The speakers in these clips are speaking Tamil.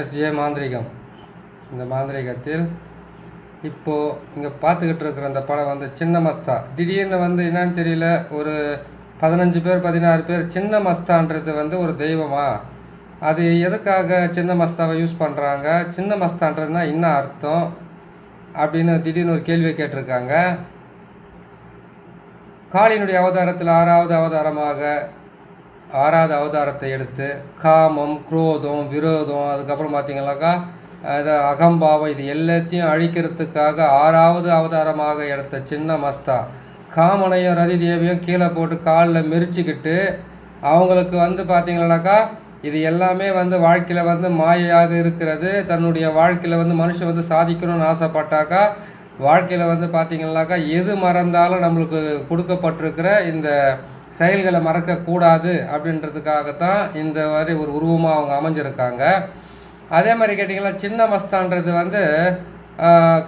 எஸ்ஜே மாந்திரிகம். இந்த மாந்திரிகத்தில் இப்போது இங்கே பார்த்துக்கிட்டு இருக்கிற அந்த படம் வந்து சின்ன மஸ்தா திடீர்னு வந்து என்னன்னு தெரியல ஒரு பதினஞ்சு பேர் பதினாறு பேர் சின்ன மஸ்தான்றது வந்து ஒரு தெய்வமா? அது எதுக்காக சின்ன மஸ்தாவை யூஸ் பண்ணுறாங்க சின்ன மஸ்தான்றதுனா என்ன அர்த்தம்? அப்படின்னு திடீர்னு ஒரு கேள்வியை கேட்டிருக்காங்க. காளியினுடைய அவதாரத்தில் ஆறாவது அவதாரமாக ஆறாவது அவதாரத்தை எடுத்து காமம் குரோதம் விரோதம் அதுக்கப்புறம் பார்த்தீங்கன்னாக்கா இது அகம்பாவம் இது எல்லாத்தையும் அழிக்கிறதுக்காக ஆறாவது அவதாரமாக எடுத்த சின்ன மஸ்தா காமனையும் ரதி தேவியும் கீழே போட்டு காலில் மிரிச்சுக்கிட்டு அவங்களுக்கு வந்து பார்த்தீங்கன்னாக்கா இது எல்லாமே வந்து வாழ்க்கையில் வந்து மாயையாக இருக்கிறது. தன்னுடைய வாழ்க்கையில் வந்து மனுஷன் வந்து சாதிக்கணும்னு ஆசைப்பட்டாக்கா வாழ்க்கையில் வந்து பார்த்தீங்கன்னாக்கா எது மறந்தாலும் நம்மளுக்கு கொடுக்கப்பட்டிருக்கிற இந்த செயல்களை மறக்கக்கூடாது அப்படின்றதுக்காகத்தான் இந்த மாதிரி ஒரு உருவமாக அவங்க அமைஞ்சிருக்காங்க. அதே மாதிரி கேட்டிங்கன்னா சின்ன மஸ்தான்றது வந்து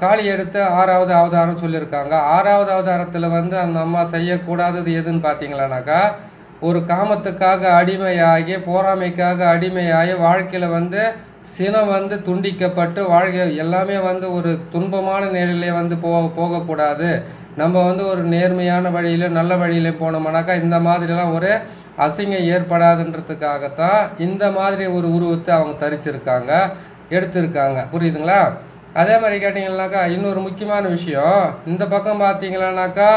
காளி எடுத்து ஆறாவது அவதாரம் சொல்லியிருக்காங்க. ஆறாவது அவதாரத்தில் வந்து அந்த அம்மா செய்யக்கூடாதது எதுன்னு பார்த்தீங்களானாக்கா ஒரு காமத்துக்காக அடிமையாகி போராமைக்காக அடிமையாகி வாழ்க்கையில் வந்து சினம் வந்து துண்டிக்கப்பட்டு வாழ்க்கை எல்லாமே வந்து ஒரு துன்பமான நிலையிலே வந்து போக போகக்கூடாது. நம்ம வந்து ஒரு நேர்மையான வழியில் நல்ல வழியில போனோம்னாக்கா இந்த மாதிரிலாம் ஒரு அசிங்கம் ஏற்படாதுன்றதுக்காகத்தான் இந்த மாதிரி ஒரு உருவத்தை அவங்க தரிச்சிருக்காங்க எடுத்திருக்காங்க. புரியுதுங்களா? அதே மாதிரி கேட்டிங்கன்னாக்கா இன்னொரு முக்கியமான விஷயம். இந்த பக்கம் பார்த்தீங்களானாக்கா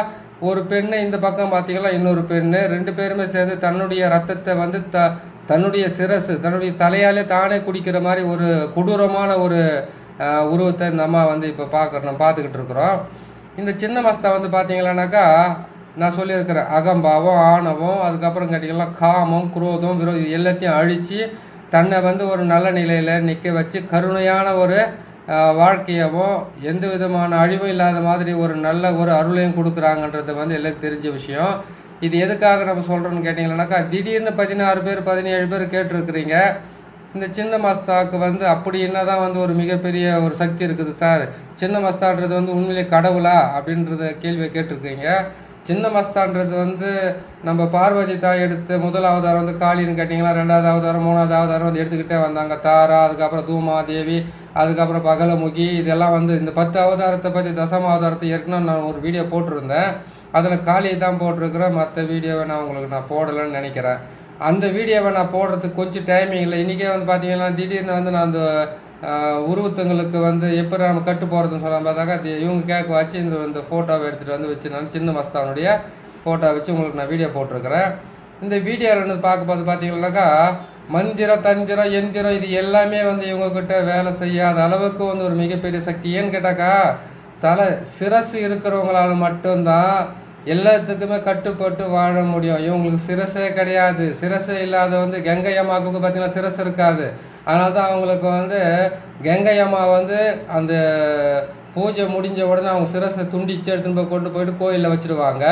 ஒரு பெண்ணு இந்த பக்கம் பார்த்தீங்கன்னா இன்னொரு பெண்ணு. ரெண்டு பேருமே சேர்ந்து தன்னுடைய ரத்தத்தை வந்து த தன்னுடைய சிரசு தன்னுடைய தலையாலே தானே குடிக்கிற மாதிரி ஒரு கொடூரமான ஒரு உருவத்தை இந்த அம்மா வந்து இப்போ பார்க்குறோம் பார்த்துக்கிட்டு இருக்கிறோம். இந்த சின்ன மஸ்தா வந்து பார்த்தீங்களானாக்கா நான் சொல்லியிருக்கிறேன் அகம்பாவம் ஆணவம் அதுக்கப்புறம் கேட்டிங்கன்னா காமம் குரோதம் விரோதம் இது எல்லாத்தையும் அழித்து தன்னை வந்து ஒரு நல்ல நிலையில் நிற்க வச்சு கருணையான ஒரு வாழ்க்கையவும் எந்த விதமான அழிவும் இல்லாத மாதிரி ஒரு நல்ல ஒரு அருளையும் கொடுக்குறாங்கன்றது வந்து எல்லாருக்கும் தெரிஞ்ச விஷயம். இது எதுக்காக நம்ம சொல்கிறோன்னு கேட்டிங்கன்னாக்கா திடீர்னு பதினாறு பேர் பதினேழு பேர் கேட்டிருக்கிறீங்க இந்த சின்ன மஸ்தாவுக்கு வந்து அப்படி என்ன தான் வந்து ஒரு மிகப்பெரிய ஒரு சக்தி இருக்குது சார்? சின்ன மஸ்தான்றது வந்து உண்மையிலே கடவுளா? அப்படின்றத கேள்வியை கேட்டிருக்கீங்க. சின்ன மஸ்தான்றது வந்து நம்ம பார்வதி தாய் எடுத்து முதல் அவதாரம் வந்து காளின்னு கேட்டிங்களா? ரெண்டாவது அவதாரம் மூணாவது அவதாரம் வந்து எடுத்துக்கிட்டே வந்தாங்க. தாரா அதுக்கப்புறம் தூமாதேவி அதுக்கப்புறம் பகலமுகி இதெல்லாம் வந்து இந்த பத்து அவதாரத்தை பற்றி தசம அவதாரத்தை ஏற்கனவே நான் ஒரு வீடியோ போட்டிருந்தேன். அதில் காளியை தான் போட்டிருக்கிறேன் மற்ற வீடியோவை நான் உங்களுக்கு நான் போடலைன்னு நினைக்கிறேன். அந்த வீடியோவை நான் போடுறதுக்கு கொஞ்சம் டைமிங் இல்லை. இன்றைக்கே வந்து பார்த்தீங்கன்னா திடீர்னு வந்து நான் அந்த உருவத்துங்களுக்கு வந்து எப்படி நம்ம கட்டு போகிறதுன்னு சொல்லாமல் பார்த்தாக்கா இவங்க கேட்க வச்சு இந்த இந்த ஃபோட்டோவை எடுத்துகிட்டு வந்து வச்சு நான் சின்ன மஸ்தானுடைய ஃபோட்டோ வச்சு உங்களுக்கு நான் வீடியோ போட்டிருக்கிறேன். இந்த வீடியோவில் வந்து பார்க்க பார்த்து பார்த்தீங்கன்னாக்கா மந்திரம் தந்திரம் எந்திரம் இது எல்லாமே வந்து இவங்கக்கிட்ட வேலை செய்யாத அளவுக்கு வந்து ஒரு மிகப்பெரிய சக்தி. ஏன்னு கேட்டாக்கா தலை சிரசு இருக்கிறவங்களால மட்டும்தான் எல்லாத்துக்குமே கட்டுப்பட்டு வாழ முடியும். இவங்களுக்கு சிரசே கிடையாது. சிரசே இல்லாத வந்து கங்கை அம்மாவுக்கு பார்த்தீங்கன்னா சிரசு இருக்காது. அதனால தான் அவங்களுக்கு வந்து கங்கை அம்மா வந்து அந்த பூஜை முடிஞ்ச உடனே அவங்க சிரசை துண்டிச்சு எடுத்துன்னு போய் கொண்டு போயிட்டு கோயிலில் வச்சுடுவாங்க.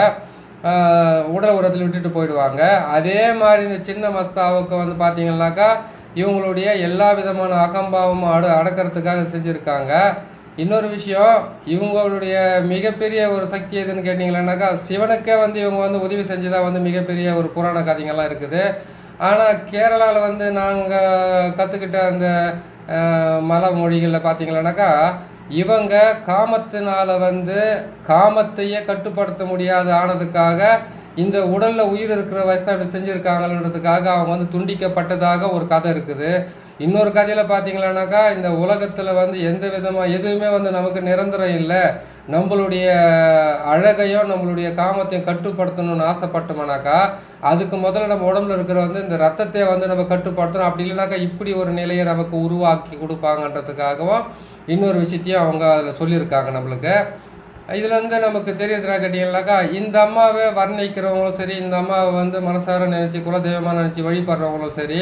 உடல் உரத்தில் விட்டுட்டு போயிடுவாங்க. அதே மாதிரி இந்த சின்ன மஸ்தாவுக்கு வந்து பார்த்தீங்கன்னாக்கா இவங்களுடைய எல்லா விதமான அகம்பாவமும் அடு அடக்கிறதுக்காக செஞ்சுருக்காங்க. இன்னொரு விஷயம் இவங்களுடைய மிகப்பெரிய ஒரு சக்தி எதுன்னு கேட்டிங்களானாக்கா சிவனுக்கே வந்து இவங்க வந்து உதவி செஞ்சதா வந்து மிகப்பெரிய ஒரு புராண கதைங்கள்லாம் இருக்குது. ஆனால் கேரளாவில் வந்து நாங்கள் கற்றுக்கிட்ட அந்த மல மலை மொழிகளில் பார்த்தீங்களானாக்கா இவங்க காமத்தினால் வந்து காமத்தையே கட்டுப்படுத்த முடியாது ஆனதுக்காக இந்த உடலில் உயிர் இருக்கிற வயசு தான் இப்படி செஞ்சுருக்காங்கன்றதுக்காக அவங்க வந்து துண்டிக்கப்பட்டதாக ஒரு கதை இருக்குது. இன்னொரு கதையில் பார்த்தீங்களானாக்கா இந்த உலகத்தில் வந்து எந்த விதமாக எதுவுமே வந்து நமக்கு நிரந்தரம் இல்லை. நம்மளுடைய அழகையும் நம்மளுடைய காமத்தையும் கட்டுப்படுத்தணும்னு ஆசைப்பட்டோம்னாக்கா அதுக்கு முதல்ல நம்ம உடம்புல இருக்கிற வந்து இந்த ரத்தத்தை வந்து நம்ம கட்டுப்படுத்தணும். அப்படி இல்லைனாக்கா இப்படி ஒரு நிலையை நமக்கு உருவாக்கி கொடுப்பாங்கன்றதுக்காகவும் இன்னொரு விஷயத்தையும் அவங்க அதில் சொல்லியிருக்காங்க நம்மளுக்கு. இதில் வந்து நமக்கு தெரியுதுனா கேட்டிங்கனாக்கா இந்த அம்மாவை வர்ணிக்கிறவங்களும் சரி இந்த அம்மாவை வந்து மனசார நினச்சி குலதெய்வமாக நினச்சி வழிபடுறவங்களும் சரி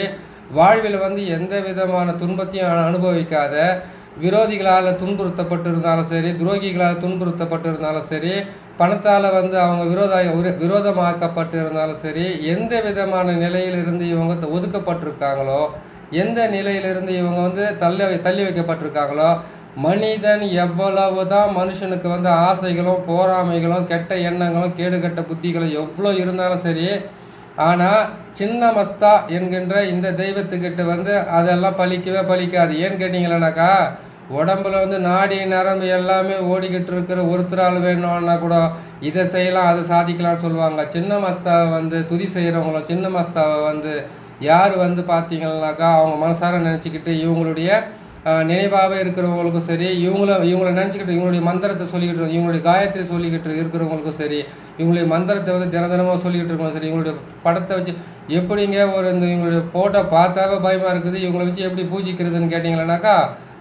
வாழ்வில் வந்து எந்த விதமான துன்பத்தையும் அனுபவிக்காத விரோதிகளால் துன்புறுத்தப்பட்டிருந்தாலும் சரி துரோகிகளால் துன்புறுத்தப்பட்டு இருந்தாலும் சரி பணத்தால் வந்து அவங்க விரோத விரோதமாக்கப்பட்டு இருந்தாலும் சரி எந்த விதமான நிலையிலிருந்து இவங்க ஒதுக்கப்பட்டிருக்காங்களோ எந்த நிலையிலிருந்து இவங்க வந்து தள்ளி தள்ளி வைக்கப்பட்டிருக்காங்களோ மனிதன் எவ்வளவு தான் மனுஷனுக்கு வந்து ஆசைகளும் போராமைகளும் கெட்ட எண்ணங்களும் கேடுகட்ட புத்திகளும் எவ்வளோ இருந்தாலும் சரி ஆனால் சின்ன மஸ்தா என்கின்ற இந்த தெய்வத்துக்கிட்ட வந்து அதெல்லாம் பலிக்கவே பலிக்காது ஏன்னு கேட்டிங்களேனாக்கா உடம்புல வந்து நாடி நரம்பு எல்லாமே ஓடிக்கிட்டு இருக்கிற ஒருத்தரால் வேணும்னா கூட இதை செய்யலாம் அதை சாதிக்கலாம்னு சொல்லுவாங்க. சின்ன மஸ்தாவை வந்து துதி செய்கிறவங்களும் சின்ன மஸ்தாவை வந்து யார் வந்து பார்த்தீங்கன்னாக்கா அவங்க மனசார நினச்சிக்கிட்டு இவங்களுடைய நினைவாகவே இருக்கிறவங்களுக்கும் சரி இவங்களை இவங்கள நினச்சிக்கிட்டு இவங்களுடைய மந்திரத்தை சொல்லிக்கிட்டு இவங்களுடைய காயத்ரி சொல்லிக்கிட்டு இருக்கிறவங்களுக்கும் சரி இவங்களுடைய மந்திரத்தை வந்து தின தினமாக சொல்லிக்கிட்டு இருக்கவங்க சரி இவங்களுடைய படத்தை வச்சு எப்படிங்க ஒரு இந்த இவங்களுடைய ஃபோட்டோ பார்த்தாவே பயமாக இருக்குது இவங்களை வச்சு எப்படி பூஜிக்கிறதுன்னு கேட்டிங்களேனாக்கா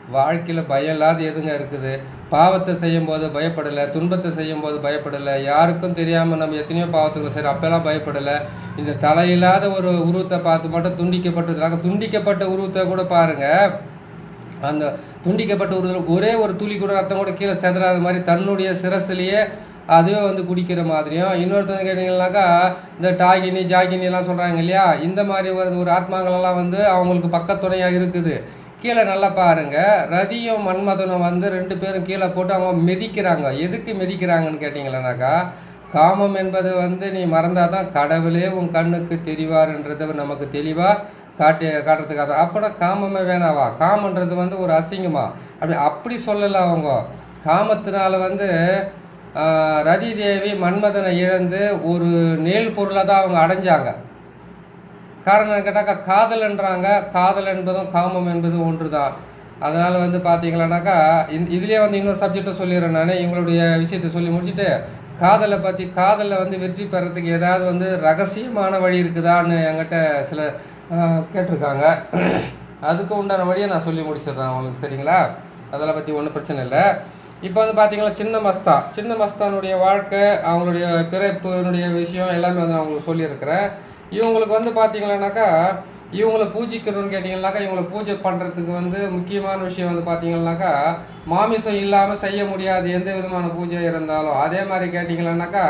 வாழ்க்கையில் பயம் இல்லாத எதுங்க இருக்குது? பாவத்தை செய்யும்போது பயப்படலை துன்பத்தை செய்யும்போது பயப்படலை யாருக்கும் தெரியாமல் நம்ம எத்தனையோ பாவத்துக்கு சரி அப்போல்லாம் பயப்படலை. இந்த தலையில்லாத ஒரு உருவத்தை பார்த்து மட்டும் துண்டிக்கப்பட்டதுனாக்க துண்டிக்கப்பட்ட உருவத்தை கூட பாருங்கள் அந்த துண்டிக்கப்பட்ட ஒரு ஒரே ஒரு துளி கூட ரத்தம் கூட கீழே செதறாத மாதிரி தன்னுடைய சிரசுலேயே அதுவே வந்து குடிக்கிற மாதிரியும் இன்னொருத்தவங்க கேட்டிங்கன்னாக்கா இந்த டாகினி ஜாகினி எல்லாம் சொல்கிறாங்க இல்லையா? இந்த மாதிரி ஒரு ஒரு ஆத்மாங்களெல்லாம் வந்து அவங்களுக்கு பக்கத்துணையாக இருக்குது. கீழே நல்லா பாருங்கள் ரதியும் மன்மதனும் வந்து ரெண்டு பேரும் கீழே போட்டு அவங்க மிதிக்கிறாங்க. எதுக்கு மிதிக்கிறாங்கன்னு கேட்டிங்களேனாக்கா காமம் என்பது வந்து நீ மறந்தாதான் கடவுளே உன் கண்ணுக்கு தெரிவார்ன்றது நமக்கு தெளிவாக காட்டி காட்டுறதுக்காக அப்போனா காமமே வேணாவா? காமன்றது வந்து ஒரு அசிங்கமா? அப்படி அப்படி சொல்லலை அவங்க. காமத்தினால வந்து ரதி தேவி மன்மதனை இழந்து ஒரு நேல் பொருளை தான் அவங்க அடைஞ்சாங்க. காரணம் கேட்டாக்கா காதல்ன்றாங்க காதல் என்பதும் காமம் என்பதும் ஒன்று தான் அதனால் வந்து பார்த்தீங்களானாக்கா இந்த இதுலேயே வந்து இன்னொரு சப்ஜெக்டை சொல்லிடுறேன் நான். இவங்களுடைய விஷயத்தை சொல்லி முடிச்சுட்டு காதலை பற்றி காதலில் வந்து வெற்றி பெறத்துக்கு ஏதாவது வந்து ரகசியமான வழி இருக்குதான்னு என்கிட்ட சில கேட்டிருக்காங்க. அதுக்கு உண்டான வழியை நான் சொல்லி முடிச்சிடுறேன் அவங்களுக்கு சரிங்களா? அதெல்லாம் பற்றி ஒன்றும் பிரச்சனை இல்லை. இப்போ வந்து பார்த்தீங்கன்னா சின்ன மஸ்தா. சின்ன மஸ்தானுடைய வாழ்க்கை அவங்களுடைய பிறப்பினுடைய விஷயம் எல்லாமே வந்து நான் உங்களுக்கு சொல்லியிருக்கிறேன். இவங்களுக்கு வந்து பார்த்தீங்கன்னாக்கா இவங்களை பூஜிக்கணும்னு கேட்டிங்கன்னாக்கா இவங்களை பூஜை பண்ணுறதுக்கு வந்து முக்கியமான விஷயம் வந்து பார்த்தீங்கன்னாக்கா மாமிசம் இல்லாமல் செய்ய முடியாது எந்த விதமான பூஜை இருந்தாலும். அதே மாதிரி கேட்டிங்கன்னாக்கா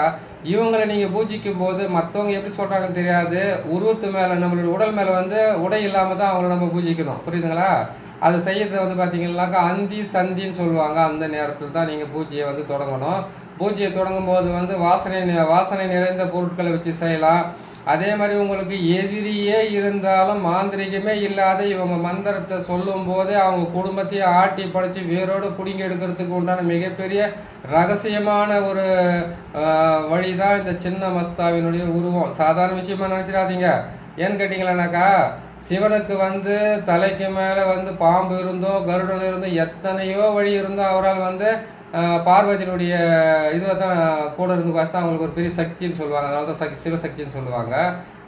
இவங்களை நீங்கள் பூஜிக்கும் போது மற்றவங்க எப்படி சொல்கிறாங்கன்னு தெரியாது. உருவத்து மேலே நம்மளுடைய உடல் மேலே வந்து உடை இல்லாமல் தான் அவங்கள நம்ம பூஜிக்கணும். புரியுதுங்களா? அது செய்யறது வந்து பார்த்தீங்கன்னாக்கா அந்தி சந்தின்னு சொல்லுவாங்க. அந்த நேரத்தில் தான் நீங்கள் பூஜையை வந்து தொடங்கணும். பூஜையை தொடங்கும் போது வந்து வாசனை வாசனை நிறைந்த பொருட்களை வச்சு செய்யலாம். அதே மாதிரி உங்களுக்கு எதிரியே இருந்தாலும் மாந்திரிகமே இல்லாத இவங்க மந்திரத்தை சொல்லும் போதே அவங்க குடும்பத்தையே ஆட்டி படைச்சி வேரோடு பிடுங்கி எடுக்கிறதுக்கு உண்டான மிகப்பெரிய ரகசியமான ஒரு வழி தான் இந்த சின்ன மஸ்தாவினுடைய உருவம். சாதாரண விஷயமா நினச்சிடாதீங்க. ஏன்னு கேட்டிங்களேனாக்கா சிவனுக்கு வந்து தலைக்கு மேலே வந்து பாம்பு இருந்தோம் கருடன் இருந்தும் எத்தனையோ வழி இருந்தோ அவரால் வந்து பார்வதியினுடைய இதுவை தான் கூட இருந்து பார்த்தா தான் அவங்களுக்கு ஒரு பெரிய சக்தின்னு சொல்லுவாங்க. அதனால தான் சக்தி சிவசக்தின்னு சொல்லுவாங்க.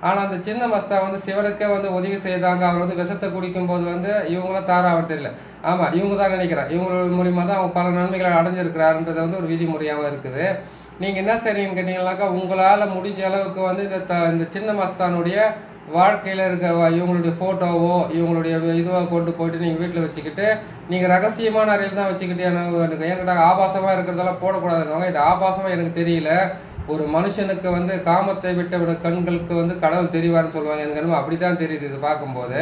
ஆனால் அந்த சின்ன மஸ்தா வந்து சிவனுக்கே வந்து உதவி செய்தாங்க. அவர் வந்து விஷத்தை குடிக்கும்போது வந்து இவங்களும் தாராவது தெரியல. ஆமாம் இவங்க தான் நினைக்கிறேன் இவங்கள மூலியமாக தான் அவங்க பல நன்மைகளை அடைஞ்சிருக்கிறாருன்றது வந்து ஒரு விதிமுறையாகவும் இருக்குது. நீங்கள் என்ன செய்றீங்கன்னு கேட்டிங்கனாக்கா உங்களால் முடிஞ்ச அளவுக்கு வந்து இந்த த இந்த சின்ன மஸ்தானுடைய வாழ்க்கையில் இருக்க இவங்களுடைய ஃபோட்டோவோ இவங்களுடைய இதுவோ கொண்டு போயிட்டு நீங்கள் வீட்டில் வச்சுக்கிட்டு நீங்கள் ரகசியமான அறையில் தான் வச்சுக்கிட்டு எனக்கு எனக்கு ஏன்டா ஆபாசமாக இருக்கிறதெல்லாம் போடக்கூடாதுன்னு இது ஆபாசமாக எனக்கு தெரியல. ஒரு மனுஷனுக்கு வந்து காமத்தை விட்டவிட கண்களுக்கு வந்து கடவுள் தெரிவார்னு சொல்லுவாங்க. எனக்கு என்னமோ அப்படி தான் தெரியுது இது பார்க்கும்போது.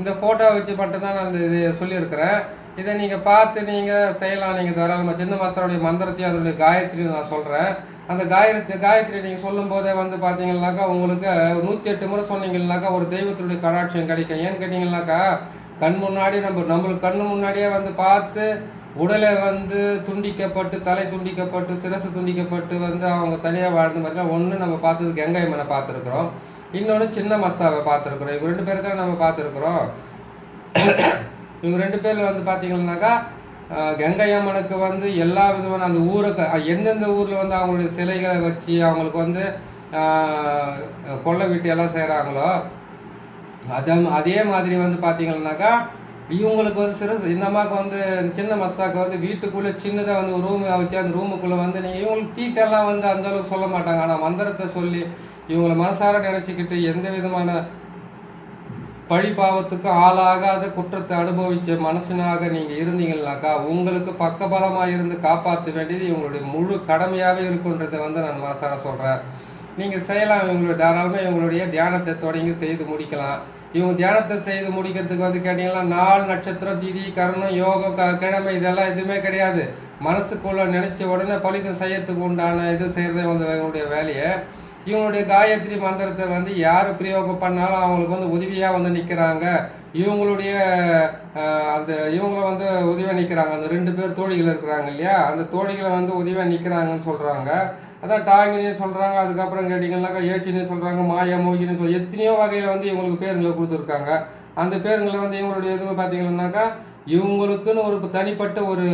இந்த ஃபோட்டோ வச்சு மட்டும்தான் நான் இந்த இது சொல்லியிருக்கிறேன். இதை நீங்கள் பார்த்து நீங்கள் செய்யலாம். நீங்கள் தாராளமாக சின்ன மாஸ்டருடைய மந்திரத்தையும் அதனுடைய காயத்ரியும் நான் சொல்கிறேன் அந்த காயத்ரி காயத்ரி நீங்கள் சொல்லும் போதே வந்து பார்த்தீங்கன்னாக்கா உங்களுக்கு நூற்றி எட்டு முறை சொன்னீங்கன்னாக்கா ஒரு தெய்வத்தினுடைய கடாட்சியம் கிடைக்கும். ஏன்னு கேட்டிங்கன்னாக்கா கண் முன்னாடி நம்ம நம்மளுக்கு கண் முன்னாடியே வந்து பார்த்து உடலை வந்து துண்டிக்கப்பட்டு தலை துண்டிக்கப்பட்டு சிரசு துண்டிக்கப்பட்டு வந்து அவங்க தனியாக வாழ்ந்த மாதிரிலாம் ஒன்று நம்ம பார்த்தது கங்கை மனை பார்த்துருக்குறோம். இன்னொன்று சின்ன மஸ்தாவை பார்த்துருக்குறோம். இவங்க ரெண்டு பேரை தான் நம்ம பார்த்துருக்குறோம். இவங்க ரெண்டு பேரில் வந்து பார்த்தீங்கன்னாக்கா கங்கை அம்மனுக்கு வந்து எல்லா விதமான அந்த ஊருக்கு எந்தெந்த ஊரில் வந்து அவங்களுடைய சிலைகளை வச்சு அவங்களுக்கு வந்து அஹ், வீட்டு எல்லாம் செய்கிறாங்களோ அதே அதே மாதிரி வந்து பார்த்தீங்கன்னாக்கா இவங்களுக்கு வந்து சிறு இந்த அம்மாவுக்கு வந்து சின்ன மஸ்தாக்கு வந்து வீட்டுக்குள்ளே சின்னதாக வந்து ரூம் வச்சு அந்த ரூமுக்குள்ளே வந்து நீங்கள் இவங்களுக்கு தீட்டெல்லாம் வந்து அந்தளவுக்கு சொல்ல மாட்டாங்க. ஆனால் மந்திரத்தை சொல்லி இவங்களை மனசார நினச்சிக்கிட்டு எந்த விதமான பழி பாவத்துக்கும் ஆளாகாத குற்றத்தை அனுபவிச்ச மனுஷனாக நீங்கள் இருந்தீங்கன்னாக்கா உங்களுக்கு பக்கபலமாக இருந்து காப்பாற்ற வேண்டியது இவங்களுடைய முழு கடமையாகவே இருக்குன்றதை வந்து நான் மனசார சொல்கிறேன் நீங்கள் செய்யலாம் இவங்களுடைய தாராளமாக இவங்களுடைய தியானத்தை தொடங்கி செய்து முடிக்கலாம். இவங்க தியானத்தை செய்து முடிக்கிறதுக்கு வந்து கேட்டிங்கன்னா நாள் நட்சத்திரம் திதி கரணம் யோகம் க கிழமை இதெல்லாம் எதுவுமே கிடையாது. மனசுக்குள்ள நினச்ச உடனே பலிதம் செய்யறதுக்கு உண்டான இது செய்கிறதே வந்து இவங்களுடைய வேலையை. இவங்களுடைய காயத்ரி மந்திரத்தை வந்து யார் பிரயோகம் பண்ணாலும் அவங்களுக்கு வந்து உதவியாக வந்து நிற்கிறாங்க இவங்களுடைய அந்த இவங்கள வந்து உதவியாக நிற்கிறாங்க அந்த ரெண்டு பேர் தோழிகள் இருக்கிறாங்க இல்லையா? அந்த தோழிகளை வந்து உதவியாக நிற்கிறாங்கன்னு சொல்கிறாங்க அதான் டாங்கினே சொல்கிறாங்க அதுக்கப்புறம் கேட்டிங்கன்னாக்கா ஏச்சின்னு சொல்கிறாங்க மாயா மோகின்னு சொல்லி எத்தனையோ வகையில் வந்து இவங்களுக்கு பேருங்களை கொடுத்துருக்காங்க. அந்த பேருங்களை வந்து இவங்களுடைய இது பார்த்தீங்கன்னாக்கா இவங்களுக்குன்னு ஒரு தனிப்பட்ட ஒரு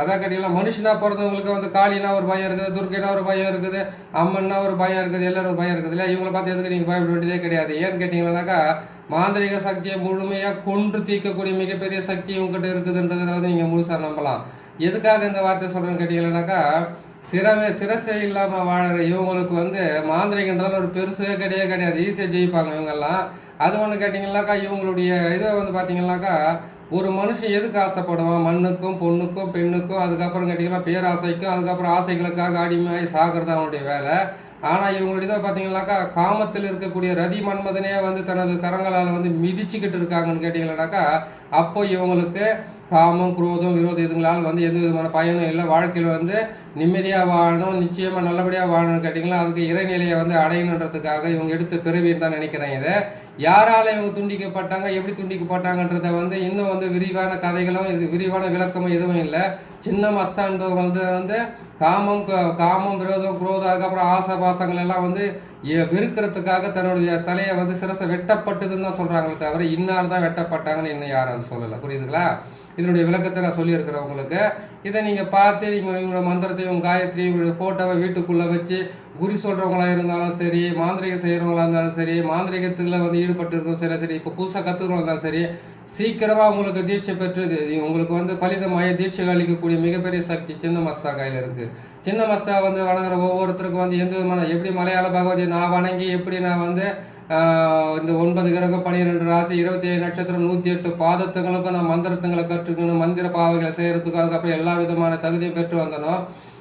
அதான் கேட்டீங்கன்னா மனுஷனா பிறந்தவங்களுக்கு வந்து காளினா ஒரு பயம் இருக்குது துர்கைனா ஒரு பயம் இருக்குது அம்மன்னா ஒரு பயம் இருக்குது எல்லாரும் ஒரு பயம் இருக்குது இல்லை இவங்கள பார்த்து எதுக்கு நீங்கள் பயப்பட வேண்டியதே கிடையாது. ஏன்னு கேட்டிங்கன்னாக்கா மாந்திரிக சக்தியை முழுமையாக கொன்று தீர்க்கக்கூடிய மிகப்பெரிய சக்தி உங்ககிட்ட இருக்குதுன்றதை வந்து நீங்கள் முழுசாக நம்பலாம். எதுக்காக இந்த வார்த்தை சொல்கிறேன்னு கேட்டிங்கன்னாக்கா சிரமே சிரசே இல்லாமல் வாழற இவங்களுக்கு வந்து மாந்திரிகன்றதால ஒரு பெருசே கிடையவே கிடையாது. ஈஸியாக ஜெயிப்பாங்க இவங்கெல்லாம். அது ஒன்று கேட்டிங்கன்னாக்கா இவங்களுடைய இதை வந்து பார்த்தீங்கன்னாக்கா ஒரு மனுஷன் எதுக்கு ஆசைப்படுவான்? மண்ணுக்கும் பொண்ணுக்கும் பெண்ணுக்கும் அதுக்கப்புறம் கேட்டிங்கன்னா பேராசைக்கும் அதுக்கப்புறம் ஆசைகளுக்காக அடிமையாகி சாகிறது அவனுடைய வேலை. ஆனால் இவங்களுடைய தான் பார்த்தீங்கன்னாக்கா காமத்தில் இருக்கக்கூடிய ரதி மன்மதனே வந்து தனது கரங்களால் வந்து மிதிச்சுக்கிட்டு இருக்காங்கன்னு கேட்டிங்கன்னாக்கா அப்போ இவங்களுக்கு காமம் குரோதம் விரோதம் இதுங்களால் வந்து எந்த விதமான பயனும் இல்லை. வாழ்க்கையில் வந்து நிம்மதியாக வாழணும் நிச்சயமாக நல்லபடியாக வாழணும்னு கேட்டிங்களா அதுக்கு இறைநிலையை வந்து அடையணுன்றதுக்காக இவங்க எடுத்த பிறவின்னு தான் நினைக்கிறேன் இதை. யாரால் இவங்க துண்டிக்கப்பட்டாங்க எப்படி துண்டிக்கப்பட்டாங்கன்றத வந்து இன்னும் வந்து விரிவான கதைகளும் இது விரிவான விளக்கமும் எதுவும் இல்லை. சின்ன மஸ்தான்பவங்க வந்து வந்து காமம் க- காமம் விரோதம் குரோதம் அதுக்கப்புறம் ஆசை பாசங்கள் எல்லாம் வந்து வெறுக்கிறதுக்காக தன்னுடைய தலையை வந்து சிரசை வெட்டப்பட்டதுன்னு தான் சொல்கிறாங்களே தவிர இன்னார் தான் வெட்டப்பட்டாங்கன்னு இன்னும் யாரும் அது சொல்லலை. புரியுதுங்களா? இதனுடைய விளக்கத்தை நான் சொல்லியிருக்கிறேன் உங்களுக்கு. இதை நீங்கள் பார்த்து நீங்கள் உங்களோட மந்திரத்தையும் காயத்ரி உங்களுடைய ஃபோட்டோவை வீட்டுக்குள்ளே வச்சு குறி சொல்கிறவங்களா இருந்தாலும் சரி மாந்திரிகம் செய்கிறவங்களா இருந்தாலும் சரி மாந்திரிகத்தில் வந்து ஈடுபட்டு இருந்தாலும் சரி சரி இப்போ புதுசாக கற்றுக்கிறவங்க இருந்தாலும் சரி சீக்கிரமாக உங்களுக்கு தீட்சை பெற்று உங்களுக்கு வந்து பலிதமாய தீட்சை அளிக்கக்கூடிய மிகப்பெரிய சக்தி சின்ன மஸ்தா கையில் இருக்குது சின்ன மஸ்தா வந்து வணங்குற ஒவ்வொருத்தருக்கும் வந்து எந்த விதமான எப்படி மலையாள பகவதி நான் வணங்கி எப்படி நான் வந்து இந்த ஒன்பது கிரகம் பன்னிரெண்டு ராசி இருபத்தி ஏழு நட்சத்திரம் நூற்றி எட்டு பாதத்துங்களுக்கும் நான் மந்திரத்துங்களை கற்றுக்கணும் மந்திர பாவைகளை செய்கிறதுக்கும் அதுக்கப்புறம் எல்லா விதமான தகுதியும் பெற்று வந்தனோ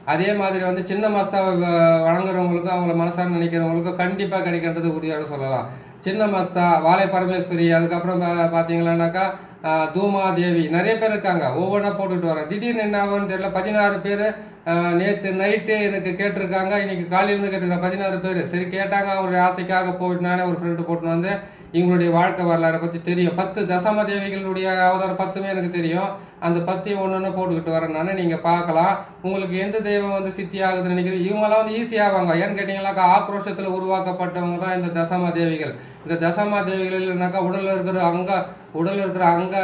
அதே மாதிரி வந்து சின்ன மஸ்தாவை வ- வணங்குறவங்களுக்கும் அவங்கள மனசார நினைக்கிறவங்களுக்கும் கண்டிப்பாக கிடைக்கின்றது உறுதியாக சொல்லலாம். சின்ன மஸ்தா வாழை பரமேஸ்வரி அதுக்கப்புறம் பார்த்தீங்களானாக்கா தூமாதேவி தூமா தேவி நிறைய பேர் இருக்காங்க. ஒவ்வொன்றா போட்டுட்டு வரேன் திடீர்னு என்ன ஆகும்னு தெரியல. பதினாறு பேர் நேற்று நைட்டு எனக்கு கேட்டிருக்காங்க. இன்றைக்கி காலையிலேருந்து கேட்டிருக்காங்க பதினாறு பேர். சரி கேட்டாங்க. அவங்களுடைய ஆசைக்காக போயிட்டு நானே ஒரு ஃப்ரெண்டு போட்டு வந்து இவங்களுடைய வாழ்க்கை வரலாறை பற்றி தெரியும். பத்து தசம தேவிகளுடைய அவதாரம் பத்துமே எனக்கு தெரியும். அந்த பத்தையும் ஒன்று ஒன்று போட்டுக்கிட்டு வரேன் நீங்கள் பார்க்கலாம். உங்களுக்கு எந்த தெய்வம் வந்து சித்தி ஆகுதுன்னு நினைக்கிறீங்க? இவங்கெல்லாம் வந்து ஈஸியாவாங்க ஏன்னு கேட்டிங்கனாக்கா ஆக்ரோஷத்தில் உருவாக்கப்பட்டவங்க தான் இந்த தசம தேவிகள். இந்த தசம தேவிகள் இல்லைனாக்கா உடலில் இருக்கிற அங்க உடலில் இருக்கிற அங்க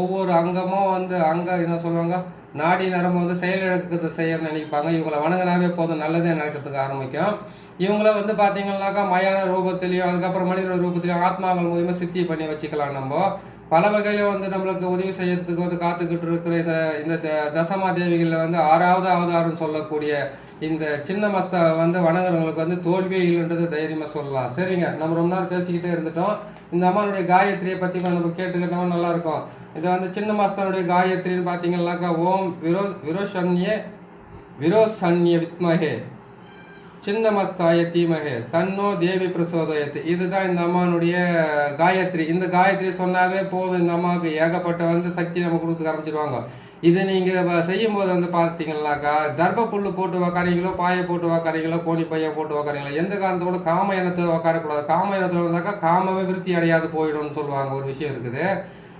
ஒவ்வொரு அங்கமும் வந்து அங்க என்ன சொல்லுவாங்க? நாடி நரம்பு வந்து செயலிழக்கிறது செய்ய நினைப்பாங்க. இவங்களை வணங்கினாவே போதும் நல்லதே நடக்கிறதுக்கு ஆரம்பிக்கும். இவங்கள வந்து பார்த்தீங்கன்னாக்கா மயான ரூபத்திலையும் அதுக்கப்புறம் மனித ரூபத்திலையும் ஆத்மாக்கள் மூலியமா சித்தி பண்ணி வச்சுக்கலாம் நம்ம. பல வகையில் வந்து நம்மளுக்கு உதவி செய்யறதுக்கு வந்து காத்துக்கிட்டு இருக்கிற இந்த இந்த த- தசமா தேவிகளில் வந்து ஆறாவது அவதாரம் சொல்லக்கூடிய இந்த சின்ன மஸ்த வந்து வணங்குறவங்களுக்கு வந்து தோல்வியே இல்லைன்றது தைரியமாக சொல்லலாம். சரிங்க. நம்ம ரொம்ப நேரம் பேசிக்கிட்டே இருந்துட்டோம். இந்த அம்மானுடைய காயத்ரியை பற்றி நம்ம கேட்டுக்கிட்டோம் நல்லா இருக்கும். இது வந்து சின்ன மஸ்தானுடைய காயத்ரின்னு பார்த்தீங்கன்னாக்கா ஓம் விரோ விரோஷன்யே விரோசன்ய வித்மகே. சின்ன மஸ்தாய தீமகே. தன்னோ தேவி பிரசோதயத்து. இதுதான் இந்த அம்மானுடைய காயத்ரி. இந்த காயத்ரி சொன்னாவே போதும். இந்த அம்மாவுக்கு ஏகப்பட்ட வந்து சக்தி நம்ம கொடுத்து ஆரம்பிச்சிருவாங்க. இது நீங்கள் செய்யும்போது வந்து பார்த்தீங்கன்னாக்கா தர்ப புல்லு போட்டு உக்காரீங்களோ பாயை போட்டு உக்காரீங்களோ கோணி பையை போட்டு உக்காரீங்களோ எந்த காரணத்தோட காம இனத்தை உக்காரக்கூடாது. காம இனத்தில் வந்தாக்கா காமமே விருத்தி அடையாது போயிடும்னு சொல்லுவாங்க. ஒரு விஷயம் இருக்குது.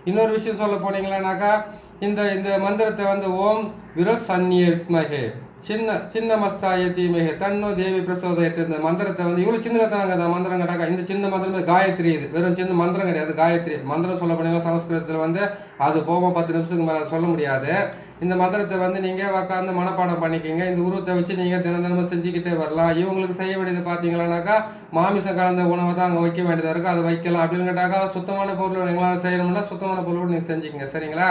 இன்னொரு விஷயம் சொல்ல போனீங்களானாக்கா இந்த இந்த மந்திரத்தை வந்து ஓம் விரோ வித்மகே சின்ன சின்ன மஸ்தாய தீமகே தன்னோ தேவி பிரசோதயற்ற இந்த மந்திரத்தை வந்து இவ்வளோ சின்னதாக தாங்க மந்திரம் கேட்டாக்கா இந்த சின்ன மந்திரம் காயத்ரி இது. வெறும் சின்ன மந்திரம் கிடையாது காயத்ரி. மந்திரம் சொல்ல போனீங்கன்னா சமஸ்கிருதத்தில் வந்து அது போக பத்து நிமிஷத்துக்கு மேலே சொல்ல முடியாது. இந்த மந்திரத்தை வந்து நீங்கள் உக்காந்து மனப்பாடம் பண்ணிக்கிங்க. இந்த உருவத்தை வச்சு நீங்கள் தினம் தினமும் செஞ்சுக்கிட்டே வரலாம். இவங்களுக்கு செய்ய வேண்டியது பார்த்தீங்களானாக்கா மாமிசம் கலந்த உணவை தான் அங்கே வைக்க வேண்டியதாக இருக்குது அதை வைக்கலாம் அப்படின்னு கேட்டாக்கா சுத்தமான பொருள் எங்களால் செய்யணும்னா சுத்தமான பொருளோடு நீங்கள் செஞ்சுக்கங்க. சரிங்களா?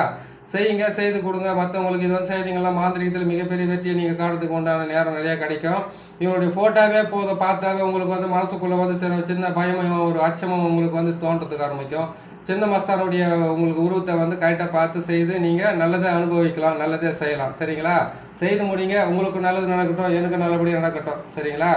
செய்யுங்க செய்து கொடுங்க. மற்றவங்களுக்கு இது வந்து செய்தீங்களா மாந்திரிகத்தில் மிகப்பெரிய வெற்றியை நீங்கள் காணுறதுக்கு உண்டான நேரம் நிறையா கிடைக்கும். இவங்களுடைய ஃபோட்டோவே போதும். பார்த்தாவே உங்களுக்கு வந்து மனசுக்குள்ளே வந்து சில சின்ன பயமும் ஒரு அச்சமும் உங்களுக்கு வந்து தோன்றதுக்கு ஆரம்பிக்கும். சின்ன மஸ்தானுடைய உங்களுக்கு உருவத்தை வந்து கரெக்டாக பார்த்து செய்து நீங்கள் நல்லதை அனுபவிக்கலாம் நல்லதே செய்யலாம். சரிங்களா? செய்து முடிங்க. உங்களுக்கு நல்லது நடக்கட்டும் எனக்கு நல்லபடியாக நடக்கட்டும். சரிங்களா?